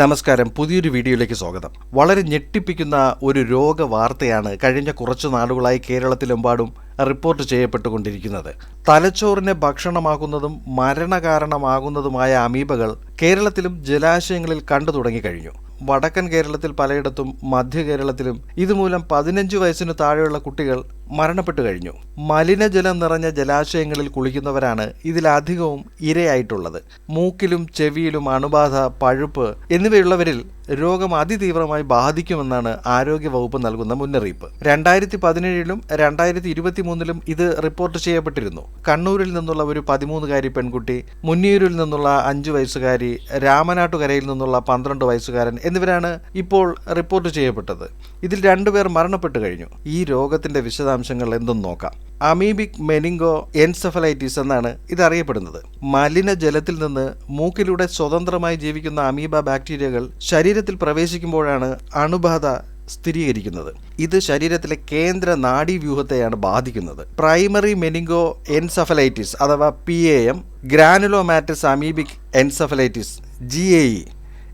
നമസ്കാരം. പുതിയൊരു വീഡിയോയിലേക്ക് സ്വാഗതം. വളരെ ഞെട്ടിപ്പിക്കുന്ന ഒരു രോഗ വാർത്തയാണ് കഴിഞ്ഞ കുറച്ചു നാളുകളായി കേരളത്തിലെമ്പാടും റിപ്പോർട്ട് ചെയ്യപ്പെട്ടുകൊണ്ടിരിക്കുന്നത്. തലച്ചോറിനെ ഭക്ഷണമാകുന്നതും മരണകാരണമാകുന്നതുമായ അമീബകൾ കേരളത്തിലും ജലാശയങ്ങളിൽ കണ്ടു തുടങ്ങിക്കഴിഞ്ഞു. വടക്കൻ കേരളത്തിൽ പലയിടത്തും മധ്യ കേരളത്തിലും ഇതുമൂലം പതിനഞ്ച് വയസ്സിന് താഴെയുള്ള കുട്ടികൾ മരണപ്പെട്ടു കഴിഞ്ഞു. മലിനജലം നിറഞ്ഞ ജലാശയങ്ങളിൽ കുളിക്കുന്നവരാണ് ഇതിലധികവും ഇരയായിട്ടുള്ളത്. മൂക്കിലും ചെവിയിലും അണുബാധ പഴുപ്പ് എന്നിവയുള്ളവരിൽ രോഗം അതിതീവ്രമായി ബാധിക്കുമെന്നാണ് ആരോഗ്യവകുപ്പ് നൽകുന്ന മുന്നറിയിപ്പ്. രണ്ടായിരത്തി പതിനേഴിലും രണ്ടായിരത്തി ഇരുപത്തി മൂന്നിലും ഇത് റിപ്പോർട്ട് ചെയ്യപ്പെട്ടിരുന്നു. കണ്ണൂരിൽ നിന്നുള്ള ഒരു പതിമൂന്നുകാരി പെൺകുട്ടി മുന്നിയൂരിൽ നിന്നുള്ള അഞ്ചു വയസ്സുകാരി രാമനാട്ടുകരയിൽ നിന്നുള്ള പന്ത്രണ്ട് വയസ്സുകാരൻ എന്നിവരാണ് ഇപ്പോൾ റിപ്പോർട്ട് ചെയ്യപ്പെട്ടത്. ഇതിൽ രണ്ടുപേർ മരണപ്പെട്ടു കഴിഞ്ഞു. ഈ രോഗത്തിന്റെ വിശദാംശങ്ങൾ എന്തെന്ന് നോക്കാം. അമീബിക് മെനിങ്കോ എൻസെഫലൈറ്റിസ് എന്നാണ് ഇതറിയപ്പെടുന്നത്. അറിയപ്പെടുന്നത് മലിനജലത്തിൽ നിന്ന് മൂക്കിലൂടെ സ്വതന്ത്രമായി ജീവിക്കുന്ന അമീബ ബാക്ടീരിയകൾ ശരീരത്തിൽ പ്രവേശിക്കുമ്പോഴാണ് അണുബാധ സ്ഥിരീകരിക്കുന്നത്. ഇത് ശരീരത്തിലെ കേന്ദ്ര നാഡീവ്യൂഹത്തെയാണ് ബാധിക്കുന്നത്. പ്രൈമറി മെനിങ്കോ എൻസെഫലൈറ്റിസ് അഥവാ P A M granulomatous amoebic encephalitis G A E.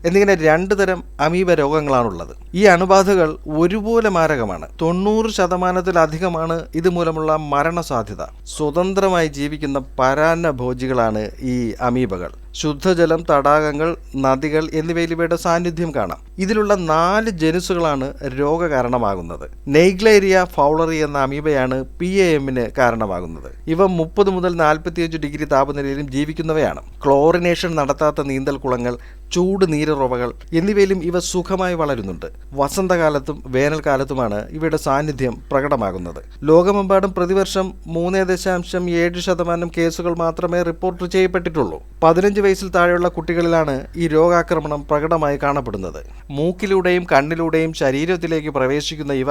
എന്നിങ്ങനെ രണ്ട് തരം അമീബ രോഗങ്ങളാണുള്ളത്. ഈ അണുബാധകൾ ഒരുപോലെ മാരകമാണ്. തൊണ്ണൂറ് ശതമാനത്തിലധികമാണ് ഇതുമൂലമുള്ള മരണസാധ്യത. സ്വതന്ത്രമായി ജീവിക്കുന്ന പരാന്നഭോജികളാണ് ഈ അമീബകൾ. ശുദ്ധജലം തടാകങ്ങൾ നദികൾ എന്നിവയിൽ ഇവയുടെ സാന്നിധ്യം കാണാം. ഇതിലുള്ള നാല് ജനുസുകളാണ് രോഗകാരണമാകുന്നത്. നെയ്ഗ്ലേരിയ ഫൗളറി എന്ന അമീബയാണ് പി എ എമ്മിന് കാരണമാകുന്നത്. ഇവ മുപ്പത് മുതൽ നാൽപ്പത്തിയഞ്ച് ഡിഗ്രി താപനിലയിലും ജീവിക്കുന്നവയാണ്. ക്ലോറിനേഷൻ നടത്താത്ത നീന്തൽക്കുളങ്ങൾ ചൂട് നീരുറവകൾ എന്നിവയിലും ഇവ സുഖമായി വളരുന്നുണ്ട്. വസന്തകാലത്തും വേനൽക്കാലത്തുമാണ് ഇവയുടെ സാന്നിധ്യം പ്രകടമാകുന്നത്. ലോകമെമ്പാടും പ്രതിവർഷം മൂന്ന് ദശാംശം ഏഴ് ശതമാനം കേസുകൾ മാത്രമേ റിപ്പോർട്ട് ചെയ്യപ്പെട്ടിട്ടുള്ളൂ. പതിനഞ്ച് വയസ്സിൽ താഴെയുള്ള കുട്ടികളിലാണ് ഈ രോഗാക്രമണം പ്രകടമായി കാണപ്പെടുന്നത്. മൂക്കിലൂടെയും കണ്ണിലൂടെയും ശരീരത്തിലേക്ക് പ്രവേശിക്കുന്ന ഇവ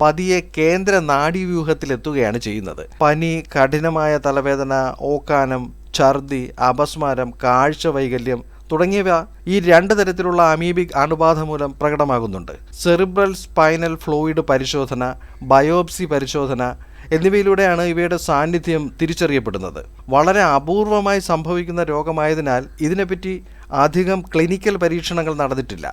പതിയെ കേന്ദ്ര നാഡീവ്യൂഹത്തിലെത്തുകയാണ് ചെയ്യുന്നത്. പനി കഠിനമായ തലവേദന ഓക്കാനം ഛർദി അപസ്മാരം കാഴ്ച വൈകല്യം തുടങ്ങിയവ ഈ രണ്ട് തരത്തിലുള്ള അമീബിക് അണുബാധ മൂലം പ്രകടമാകുന്നുണ്ട്. സെറിബ്രൽ സ്പൈനൽ ഫ്ലൂയിഡ് പരിശോധന ബയോപ്സി പരിശോധന എന്നിവയിലൂടെയാണ് ഇവയുടെ സാന്നിധ്യം തിരിച്ചറിയപ്പെടുന്നത്. വളരെ അപൂർവമായി സംഭവിക്കുന്ന രോഗമായതിനാൽ ഇതിനെപ്പറ്റി അധികം ക്ലിനിക്കൽ പരീക്ഷണങ്ങൾ നടന്നിട്ടില്ല.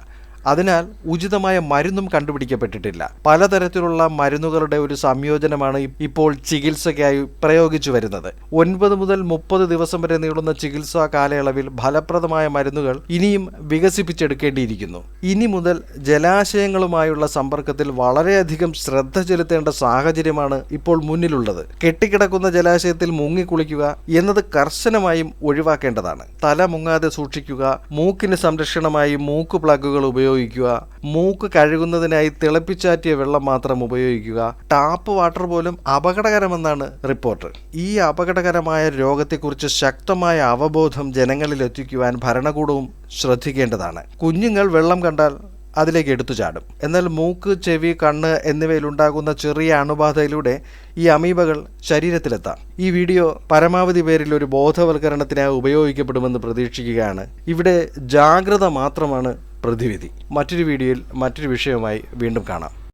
അതിനാൽ ഉചിതമായ മരുന്നും കണ്ടുപിടിക്കപ്പെട്ടിട്ടില്ല. പലതരത്തിലുള്ള മരുന്നുകളുടെ ഒരു സംയോജനമാണ് ഇപ്പോൾ ചികിത്സയ്ക്കായി പ്രയോഗിച്ചു വരുന്നത്. ഒൻപത് മുതൽ മുപ്പത് ദിവസം വരെ നീളുന്ന ചികിത്സാ കാലയളവിൽ ഫലപ്രദമായ മരുന്നുകൾ ഇനിയും വികസിപ്പിച്ചെടുക്കേണ്ടിയിരിക്കുന്നു. ഇനി മുതൽ ജലാശയങ്ങളുമായുള്ള സമ്പർക്കത്തിൽ വളരെയധികം ശ്രദ്ധ ചെലുത്തേണ്ട സാഹചര്യമാണ് ഇപ്പോൾ മുന്നിലുള്ളത്. കെട്ടിക്കിടക്കുന്ന ജലാശയത്തിൽ മുങ്ങിക്കുളിക്കുക എന്നത് കർശനമായും ഒഴിവാക്കേണ്ടതാണ്. തല മുങ്ങാതെ സൂക്ഷിക്കുക മൂക്കിന് സംരക്ഷണമായി മൂക്ക് പ്ലഗുകൾ ഉപയോഗിക്കുക. മൂക്ക് കഴുകുന്നതിനായി തിളപ്പിച്ചാറ്റിയ വെള്ളം മാത്രം ഉപയോഗിക്കുക. ടാപ്പ് വാട്ടർ പോലും അപകടകരമെന്നാണ് റിപ്പോർട്ട്. ഈ അപകടകരമായ രോഗത്തെക്കുറിച്ച് ശക്തമായ അവബോധം ജനങ്ങളിൽ എത്തിക്കുവാൻ ഭരണകൂടവും ശ്രദ്ധിക്കേണ്ടതാണ്. കുഞ്ഞുങ്ങൾ വെള്ളം കണ്ടാൽ അതിലേക്ക് എടുത്തു ചാടും. എന്നാൽ മൂക്ക് ചെവി കണ്ണ് എന്നിവയിലുണ്ടാകുന്ന ചെറിയ അണുബാധയിലൂടെ ഈ അമീബകൾ ശരീരത്തിലെത്താം. ഈ വീഡിയോ പരമാവധി പേരിൽ ഒരു ബോധവൽക്കരണത്തിനായി ഉപയോഗിക്കപ്പെടുമെന്ന് പ്രതീക്ഷിക്കുകയാണ്. ഇവിടെ ജാഗ്രത മാത്രമാണ് പ്രതിവിധി. മറ്റൊരു വീഡിയോയിൽ മറ്റൊരു വിഷയവുമായി വീണ്ടും കാണാം.